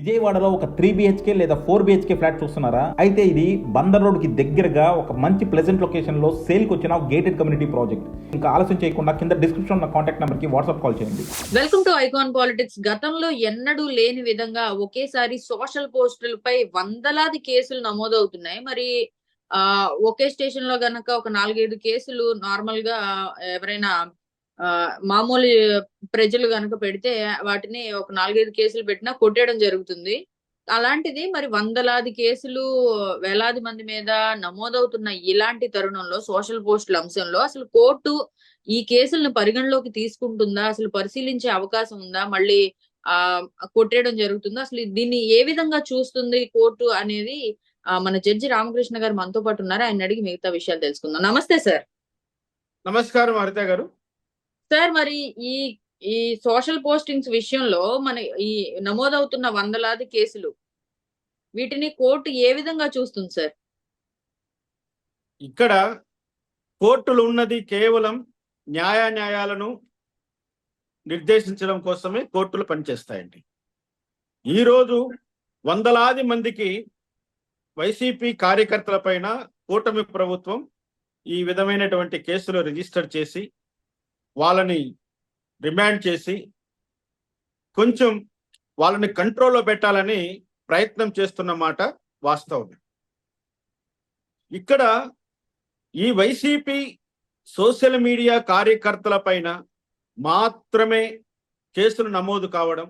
విజయవాడలో ఒక three BHK లేదా ఫోర్ బిహెచ్కే ఫ్లాట్ చూస్తున్నారా? అయితే ఇది బందర్ రోడ్కి దగ్గరగా ఒక మంచి ప్లెజెంట్ లొకేషన్లో సేల్ వచ్చిన గేటెడ్ కమ్యూనిటీ ప్రాజెక్ట్ ఇంకా ఆలస్యం చేయకుండా కింద డిస్క్రిప్షన్ ఉన్న కాంటాక్ట్ నెంబర్కి వాట్సాప్ కాల్ చేయండి. వెల్కమ్ టు ఐకాన్ పాలిటిక్స్ గతంలో ఎన్నడూ లేని విధంగా ఒకేసారి సోషల్ పోస్టులపై వందలాది కేసులు నమోదవుతున్నాయి. మరి ఆ ఒకే స్టేషన్లో గనక ఒక నాలుగైదు కేసులు నార్మల్గా ఎవరైనా మామూలు ప్రజలు కనుక పెడితే వాటిని ఒక నాలుగైదు కేసులు పెట్టినా కొట్టేయడం జరుగుతుంది. అలాంటిది మరి వందలాది కేసులు వేలాది మంది మీద నమోదవుతున్న ఇలాంటి తరుణంలో సోషల్ పోస్టుల అంశంలో అసలు కోర్టు ఈ కేసులను పరిగణలోకి తీసుకుంటుందా? అసలు పరిశీలించే అవకాశం ఉందా? మళ్ళీ ఆ కొట్టేయడం జరుగుతుందా? అసలు దీన్ని ఏ విధంగా చూస్తుంది కోర్టు అనేది మన జడ్జి రామకృష్ణ గారు మనతో పాటు ఉన్నారు. ఆయన అడిగి మిగతా విషయాలు తెలుసుకుందాం. నమస్తే సార్. నమస్కారం హరిత గారు. సార్ మరి ఈ ఈ సోషల్ పోస్టింగ్స్ విషయంలో మన ఈ నమోదవుతున్న వందలాది కేసులు వీటిని కోర్టు ఏ విధంగా చూస్తుంది సార్? ఇక్కడ కోర్టులు ఉన్నది కేవలం న్యాయ న్యాయాలను నిర్దేశించడం కోసమే కోర్టులు పనిచేస్తాయండి. ఈరోజు వందలాది మందికి వైసీపీ కార్యకర్తల పైన కూటమి ప్రభుత్వం ఈ విధమైనటువంటి కేసులు రిజిస్టర్ చేసి వాళ్ళని రిమాండ్ చేసి కొంచెం వాళ్ళని కంట్రోల్లో పెట్టాలని ప్రయత్నం చేస్తున్న మాట వాస్తవం ఇక్కడ ఈ వైసీపీ సోషల్ మీడియా కార్యకర్తల పైన మాత్రమే కేసులు నమోదు కావడం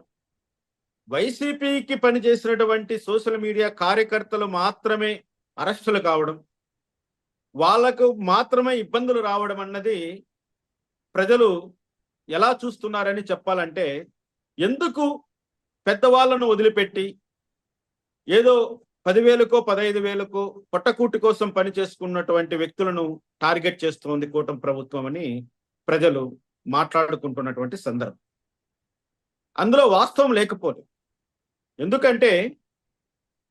వైసీపీకి పనిచేసినటువంటి సోషల్ మీడియా కార్యకర్తలు మాత్రమే అరెస్టులు కావడం వాళ్ళకు మాత్రమే ఇబ్బందులు రావడం అన్నది ప్రజలు ఎలా చూస్తున్నారని చెప్పాలంటే ఎందుకు పెద్దవాళ్ళను వదిలిపెట్టి ఏదో పదివేలకో పదహైదు వేలకో పొట్టకూటి కోసం పని చేసుకున్నటువంటి వ్యక్తులను టార్గెట్ చేస్తోంది కూటమి ప్రభుత్వం అని ప్రజలు మాట్లాడుకుంటున్నటువంటి సందర్భం. అందులో వాస్తవం లేకపోదు. ఎందుకంటే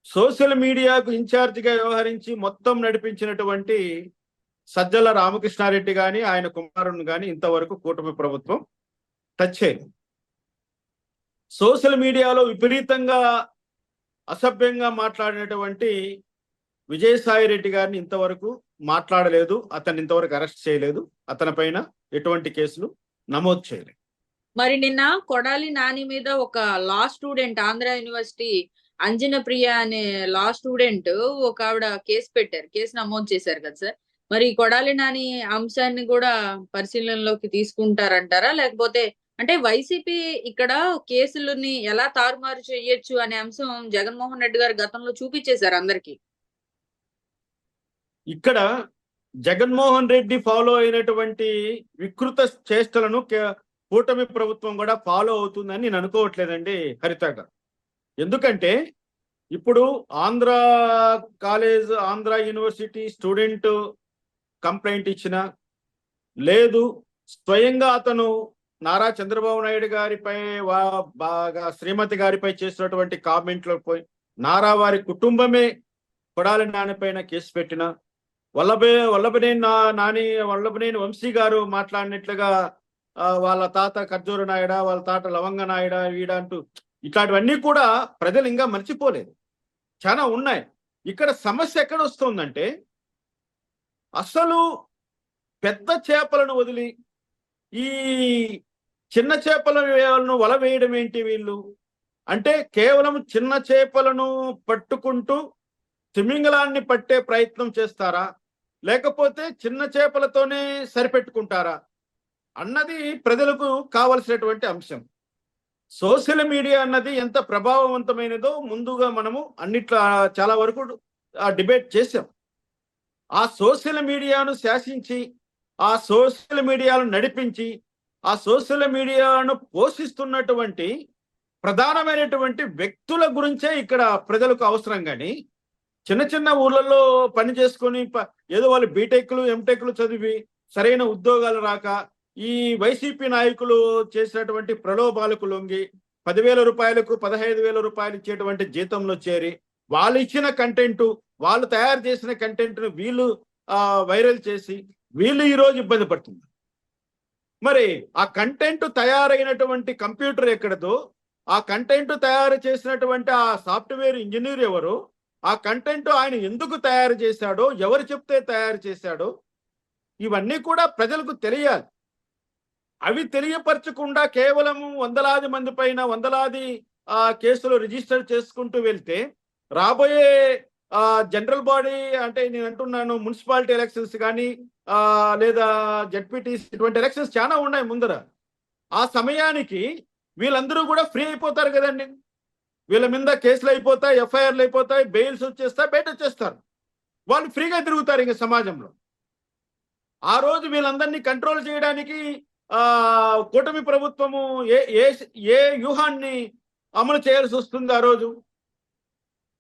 సోషల్ మీడియాకు ఇన్ఛార్జిగా వ్యవహరించి మొత్తం నడిపించినటువంటి సజ్జల రామకృష్ణారెడ్డి గాని ఆయన కుమారుని గాని ఇంతవరకు కూటమి ప్రభుత్వం టచ్ చేయదు సోషల్ మీడియాలో విపరీతంగా అసభ్యంగా మాట్లాడినటువంటి విజయసాయి రెడ్డి గారిని ఇంతవరకు మాట్లాడలేదు. అతన్ని ఇంతవరకు అరెస్ట్ చేయలేదు. అతని పైన ఎటువంటి కేసులు నమోదు చేయలేదు. మరి నిన్న కొడాలి నాని మీద ఒక law student Andhra university Anjanapriya అనే లా స్టూడెంట్ ఒక ఆవిడ కేసు పెట్టారు. కేసు నమోదు చేశారు కదా సార్? మరి కొడాలి నాని అంశాన్ని కూడా పరిశీలనలోకి తీసుకుంటారంటారా? లేకపోతే అంటే వైసీపీ ఇక్కడ కేసులని ఎలా తారుమారు చేయొచ్చు అనే అంశం జగన్మోహన్ రెడ్డి గారు గతంలో చూపించేశారు అందరికి. ఇక్కడ జగన్మోహన్ రెడ్డి ఫాలో అయినటువంటి వికృత చేష్టలను కూటమి ప్రభుత్వం కూడా ఫాలో అవుతుందని నేను అనుకోవట్లేదండి హరిత గారు. ఎందుకంటే ఇప్పుడు Andhra college Andhra university student complaint ఇచ్చిన లేదు స్వయంగా అతను నారా చంద్రబాబు నాయుడు గారిపై వా- బాగా శ్రీమతి గారిపై చేసినటువంటి కామెంట్లపై నారా వారి కుటుంబమే కొడాలి నానిపైన కేసు పెట్టిన వల్లభే వల్లభనేని నా నాని వల్లభనేని వంశీ గారు మాట్లాడినట్లుగా వాళ్ళ తాత ఖర్జూర నాయుడా వాళ్ళ తాత లవంగ నాయుడా వీడ అంటూ ఇట్లాంటివన్నీ కూడా ప్రజలు ఇంకా మర్చిపోలేదు. చాలా ఉన్నాయి. ఇక్కడ సమస్య ఎక్కడ వస్తుందంటే అసలు పెద్ద చేపలను వదిలి ఈ చిన్న చేపలను వల వేయడం ఏంటి వీళ్ళు? అంటే కేవలం చిన్న చేపలను పట్టుకుంటూ తిమింగలాన్ని పట్టే ప్రయత్నం చేస్తారా? లేకపోతే చిన్న చేపలతోనే సరిపెట్టుకుంటారా? అన్నది ప్రజలకు కావలసినటువంటి అంశం. సోషల్ మీడియా అన్నది ఎంత ప్రభావవంతమైనదో ముందుగా మనము అన్నిట్లా చాలా వరకు ఆ డిబేట్ చేశాం. ఆ సోషల్ మీడియాను శాసించి ఆ సోషల్ మీడియాను నడిపించి ఆ సోషల్ మీడియాను పోషిస్తున్నటువంటి ప్రధానమైనటువంటి వ్యక్తుల గురించే ఇక్కడ ప్రజలకు అవసరం కానీ చిన్న చిన్న ఊర్లలో పని చేసుకొని ప- ఏదో వాళ్ళు బీటెక్లు ఎంటెక్లు చదివి సరైన ఉద్యోగాలు రాక ఈ వైసీపీ నాయకులు చేసినటువంటి ప్రలోభాలకు లొంగి పదివేల రూపాయలకు పదహైదు వేల రూపాయలు ఇచ్చేటువంటి జీతంలో చేరి వాళ్ళు ఇచ్చిన కంటెంట్ వాళ్ళు తయారు చేసిన కంటెంట్ను వీళ్ళు వైరల్ చేసి వీళ్ళు ఈ రోజు ఇబ్బంది పడుతున్నారు. మరి ఆ కంటెంట్ తయారైనటువంటి కంప్యూటర్ ఎక్కడదో ఆ కంటెంట్ తయారు చేసినటువంటి ఆ సాఫ్ట్వేర్ ఇంజనీర్ ఎవరు ఆ కంటెంట్ ఆయన ఎందుకు తయారు చేశాడో ఎవరు చెప్తే తయారు చేశాడో ఇవన్నీ కూడా ప్రజలకు తెలియాలి. అవి తెలియపరచకుండా కేవలం వందలాది మంది పైన వందలాది ఆ కేసులు రిజిస్టర్ చేసుకుంటూ వెళ్తే రాబోయే జనరల్ బాడీ అంటే నేను అంటున్నాను మున్సిపాలిటీ ఎలక్షన్స్ కానీ లేదా జడ్పీటీస్ ఇటువంటి ఎలక్షన్స్ చాలా ఉన్నాయి ముందర. ఆ సమయానికి వీళ్ళందరూ కూడా ఫ్రీ అయిపోతారు కదండి. వీళ్ళ మీద కేసులు అయిపోతాయి ఎఫ్ఐఆర్లు అయిపోతాయి బెయిల్స్ వచ్చేస్తాయి బయట వచ్చేస్తారు. వాళ్ళు ఫ్రీగా తిరుగుతారు ఇంక సమాజంలో. ఆ రోజు వీళ్ళందరినీ కంట్రోల్ చేయడానికి ఆ కూటమి ప్రభుత్వము ఏ ఏ ఏ వ్యూహాన్ని అమలు చేయాల్సి వస్తుంది ఆ రోజు.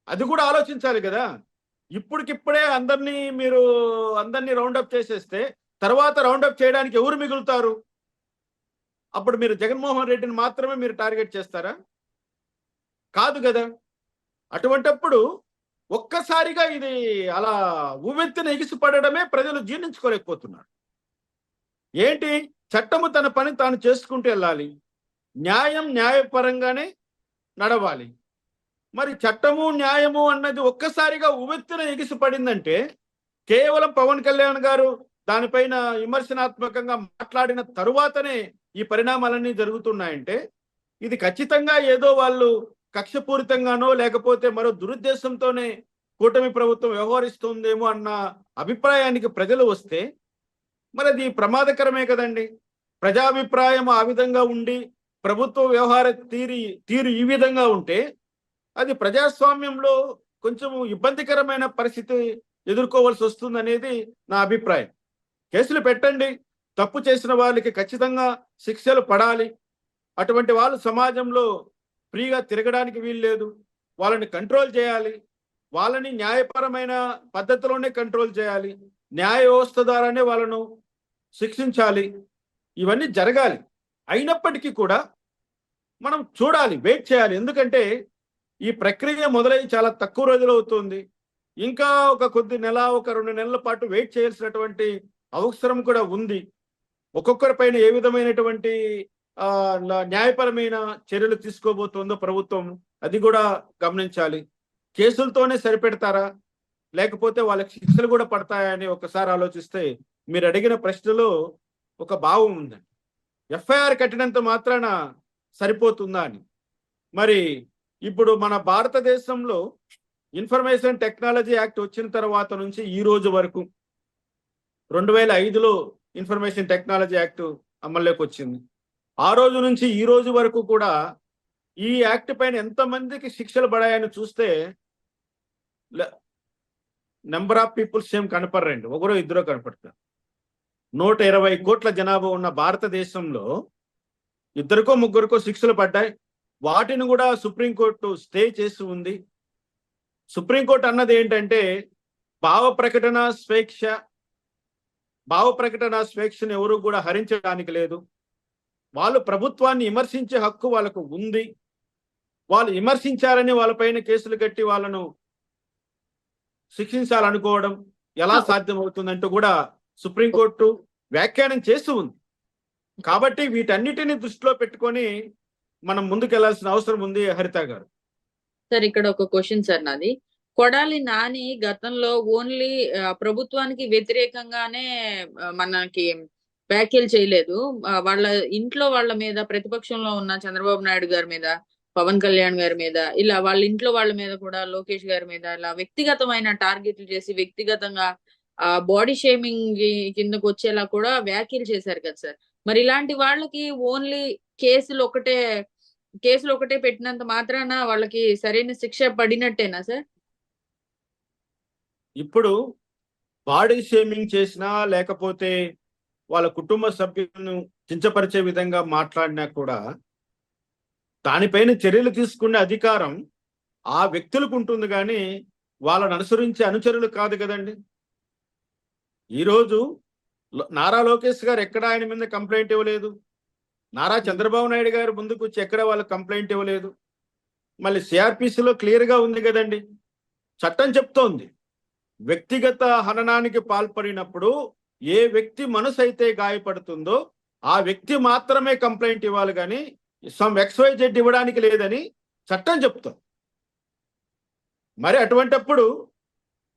అది కూడా ఆలోచించాలి కదా. ఇప్పటికిప్పుడే అందరినీ మీరు అందరినీ రౌండప్ చేసేస్తే తర్వాత రౌండప్ చేయడానికి ఎవరు మిగులుతారు? అప్పుడు మీరు జగన్మోహన్ రెడ్డిని మాత్రమే మీరు టార్గెట్ చేస్తారా? కాదు కదా. అటువంటప్పుడు ఒక్కసారిగా ఇది అలా ఉవ్వెత్తిన ఎగిసిపడమే ప్రజలు జీర్ణించుకోలేకపోతున్నారు. ఏంటి? చట్టము తన పని తాను చేసుకుంటూ వెళ్ళాలి. న్యాయం న్యాయపరంగానే నడవాలి. మరి చట్టము న్యాయము అన్నది ఒక్కసారిగా ఉవెత్తున ఎగిసిపడిందంటే కేవలం పవన్ కళ్యాణ్ గారు దానిపైన విమర్శనాత్మకంగా మాట్లాడిన తరువాతనే ఈ పరిణామాలన్నీ జరుగుతున్నాయంటే ఇది ఖచ్చితంగా ఏదో వాళ్ళు కక్షపూరితంగానో లేకపోతే మరో దురుద్దేశంతోనే కూటమి ప్రభుత్వం వ్యవహరిస్తుందేమో అన్న అభిప్రాయానికి ప్రజలు వస్తే మరి అది ప్రమాదకరమే కదండి. ప్రజాభిప్రాయం ఆ విధంగా ఉండి ప్రభుత్వ వ్యవహార తీరి తీరు ఈ విధంగా ఉంటే అది ప్రజాస్వామ్యంలో కొంచెం ఇబ్బందికరమైన పరిస్థితి ఎదుర్కోవాల్సి వస్తుంది అనేది నా అభిప్రాయం. కేసులు పెట్టండి. తప్పు చేసిన వాళ్ళకి ఖచ్చితంగా శిక్షలు పడాలి. అటువంటి వాళ్ళు సమాజంలో ఫ్రీగా తిరగడానికి వీల్లేదు వాళ్ళని కంట్రోల్ చేయాలి. వాళ్ళని న్యాయపరమైన పద్ధతిలోనే కంట్రోల్ చేయాలి. న్యాయ వ్యవస్థ ద్వారానే వాళ్ళను శిక్షించాలి. ఇవన్నీ జరగాలి. అయినప్పటికీ కూడా మనం చూడాలి వెయిట్ చేయాలి. ఎందుకంటే ఈ ప్రక్రియ మొదలై చాలా తక్కువ రోజులు అవుతుంది. ఇంకా ఒక కొద్ది నెల ఒక రెండు నెలల పాటు వెయిట్ చేయాల్సినటువంటి అవసరం కూడా ఉంది. ఒక్కొక్కరి పైన ఏ విధమైనటువంటి న్యాయపరమైన చర్యలు తీసుకోబోతుందో ప్రభుత్వం అది కూడా గమనించాలి. కేసులతోనే సరిపెడతారా? లేకపోతే వాళ్ళకి శిక్షలు కూడా పడతాయని ఒకసారి ఆలోచిస్తే మీరు అడిగిన ప్రశ్నలో ఒక భావం ఉందండి. ఎఫ్ఐఆర్ కట్టినంత మాత్రాన సరిపోతుందా అని. మరి ఇప్పుడు మన భారతదేశంలో ఇన్ఫర్మేషన్ టెక్నాలజీ యాక్ట్ వచ్చిన తర్వాత నుంచి ఈ రోజు వరకు రెండు వేల ఐదులో ఇన్ఫర్మేషన్ టెక్నాలజీ యాక్ట్ అమల్లోకి వచ్చింది. ఆ రోజు నుంచి ఈ రోజు వరకు కూడా ఈ యాక్ట్ పైన ఎంతమందికి శిక్షలు పడాయని చూస్తే నెంబర్ ఆఫ్ పీపుల్స్ ఏం కనపడరండి. ఒకరో ఇద్దరో కనపడతారు. నూట ఇరవై కోట్ల జనాభా ఉన్న భారతదేశంలో ఇద్దరికో ముగ్గురికో శిక్షలు పడ్డాయి. వాటిని కూడా సుప్రీంకోర్టు స్టే చేసి ఉంది. సుప్రీంకోర్టు అన్నది ఏంటంటే భావ ప్రకటన స్వేచ్ఛ భావ ప్రకటన స్వేచ్ఛను ఎవరు కూడా హరించడానికి లేదు. వాళ్ళు ప్రభుత్వాన్ని విమర్శించే హక్కు వాళ్ళకు ఉంది. వాళ్ళు విమర్శించారని వాళ్ళపైన కేసులు కట్టి వాళ్ళను శిక్షించాలనుకోవడం ఎలా సాధ్యమవుతుందంటూ కూడా సుప్రీంకోర్టు వ్యాఖ్యానం చేస్తూ ఉంది. కాబట్టి వీటన్నిటిని దృష్టిలో పెట్టుకొని మనం ముందుకెళ్ళాల్సిన అవసరం ఉంది హరిత గారు. సార్ ఇక్కడ ఒక క్వశ్చన్ సార్ నాది. కొడాలి నాని గతంలో ఓన్లీ ప్రభుత్వానికి వ్యతిరేకంగానే మనకి వ్యాఖ్యలు చేయలేదు. వాళ్ళ ఇంట్లో వాళ్ళ మీద ప్రతిపక్షంలో ఉన్న చంద్రబాబు నాయుడు గారి మీద పవన్ కళ్యాణ్ గారి మీద ఇలా వాళ్ళ ఇంట్లో వాళ్ళ మీద కూడా లోకేష్ గారి మీద ఇలా వ్యక్తిగతమైన టార్గెట్లు చేసి వ్యక్తిగతంగా ఆ బాడీ షేమింగ్ కిందకు వచ్చేలా కూడా వ్యాఖ్యలు చేశారు కదా సార్. మరి ఇలాంటి వాళ్ళకి ఓన్లీ కేసులు ఒకటే కేసులు ఒకటే పెట్టినంత మాత్రాన వాళ్ళకి సరైన శిక్ష పడినట్టేనా సార్? ఇప్పుడు బాడీ షేమింగ్ చేసినా లేకపోతే వాళ్ళ కుటుంబ సభ్యులను కించపరిచే విధంగా మాట్లాడినా కూడా దానిపైన చర్యలు తీసుకునే అధికారం ఆ వ్యక్తులకు ఉంటుంది కానీ వాళ్ళను అనుసరించే అనుచరులు కాదు కదండి. ఈరోజు నారా లోకేష్ గారు ఎక్కడ ఆయన మీద కంప్లైంట్ ఇవ్వలేదు. నారా చంద్రబాబు నాయుడు గారు ముందుకు వచ్చి ఎక్కడ వాళ్ళు కంప్లైంట్ ఇవ్వలేదు? మళ్ళీ సిఆర్పిసిలో క్లియర్గా ఉంది కదండి. చట్టం చెప్తోంది. వ్యక్తిగత హననానికి పాల్పడినప్పుడు ఏ వ్యక్తి మనసు అయితే గాయపడుతుందో ఆ వ్యక్తి మాత్రమే కంప్లైంట్ ఇవ్వాలి కానీ సమ్ ఎక్స్వైజెడ్ ఇవ్వడానికి లేదని చట్టం చెప్తాం మరి అటువంటప్పుడు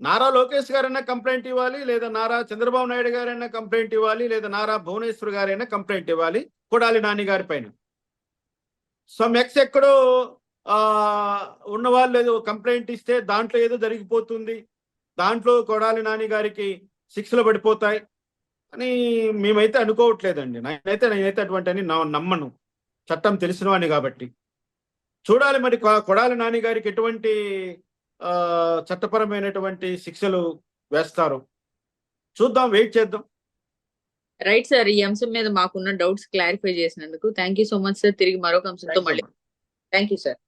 నారా లోకేష్ గారైనా కంప్లైంట్ ఇవ్వాలి లేదా నారా చంద్రబాబు నాయుడు గారైనా కంప్లైంట్ ఇవ్వాలి లేదా నారా భువనేశ్వర్ గారైనా కంప్లైంట్ ఇవ్వాలి కొడాలి నాని గారి పైన. సమ్ ఎక్స్ ఎక్కడో ఉన్నవాళ్ళు ఉన్న వాళ్ళు ఏదో కంప్లైంట్ ఇస్తే దాంట్లో ఏదో జరిగిపోతుంది దాంట్లో కొడాలి నాని గారికి శిక్షలు పడిపోతాయి అని మేమైతే అనుకోవట్లేదండి. నేనైతే నేనైతే అటువంటి అని నా- నమ్మను. చట్టం తెలిసిన వాడిని కాబట్టి. చూడాలి మరి కొడాలి నాని గారికి ఎటువంటి చట్టపరమైనటువంటి శిక్షలు వేస్తారు. చూద్దాం వెయిట్ చేద్దాం. రైట్ సార్ ఈ అంశం మీద మాకున్న డౌట్స్ క్లారిఫై చేసినందుకు thank you so much sir తిరిగి మరొక అంశంతో మళ్ళీ థ్యాంక్ యూ సార్